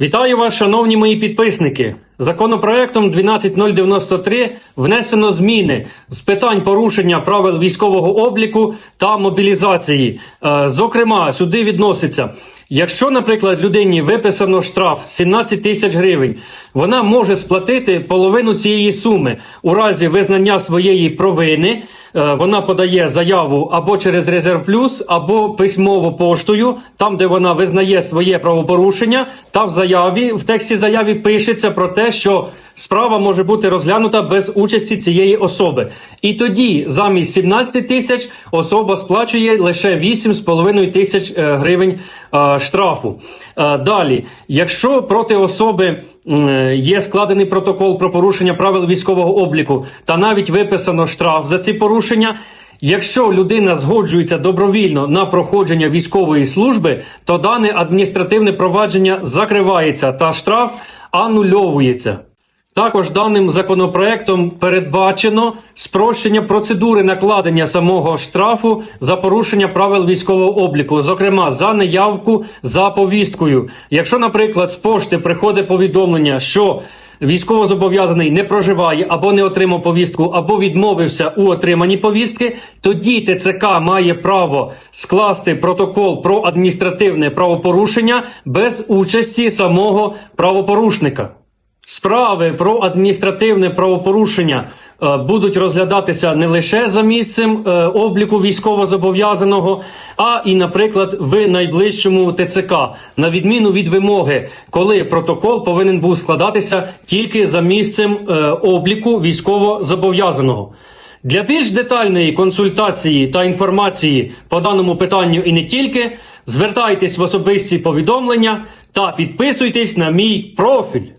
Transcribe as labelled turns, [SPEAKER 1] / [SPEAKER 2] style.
[SPEAKER 1] Вітаю вас, шановні мої підписники. Законопроектом 12093 внесено зміни з питань порушення правил військового обліку та мобілізації. Е, Зокрема, сюди відноситься, якщо, наприклад, людині виписано штраф 17 тисяч гривень, вона може сплатити половину цієї суми у разі визнання своєї провини. Е, Вона подає заяву або через резерв плюс, або письмово поштою, там де вона визнає своє правопорушення, та в заяві в тексті заяві пишеться про те, що справа може бути розглянута без участі цієї особи. І тоді замість 17 тисяч особа сплачує лише 8,5 тисяч е, гривень е, штрафу. Е, Далі, якщо проти особи є складений протокол про порушення правил військового обліку та навіть виписано штраф за ці порушення. Якщо людина згоджується добровільно на проходження військової служби, то дане адміністративне провадження закривається та штраф анульовується. Також даним законопроектом передбачено спрощення процедури накладення самого штрафу за порушення правил військового обліку, зокрема за неявку за повісткою. Якщо, наприклад, з пошти приходить повідомлення, що військовозобов'язаний не проживає або не отримав повістку, або відмовився у отриманні повістки, тоді ТЦК має право скласти протокол про адміністративне правопорушення без участі самого правопорушника. Справи про адміністративне правопорушення е, будуть розглядатися не лише за місцем е, обліку військовозобов'язаного, а і, наприклад, в найближчому ТЦК, на відміну від вимоги, коли протокол повинен був складатися тільки за місцем е, обліку військовозобов'язаного. Для більш детальної консультації та інформації по даному питанню і не тільки, звертайтесь в особисті повідомлення та підписуйтесь на мій профіль.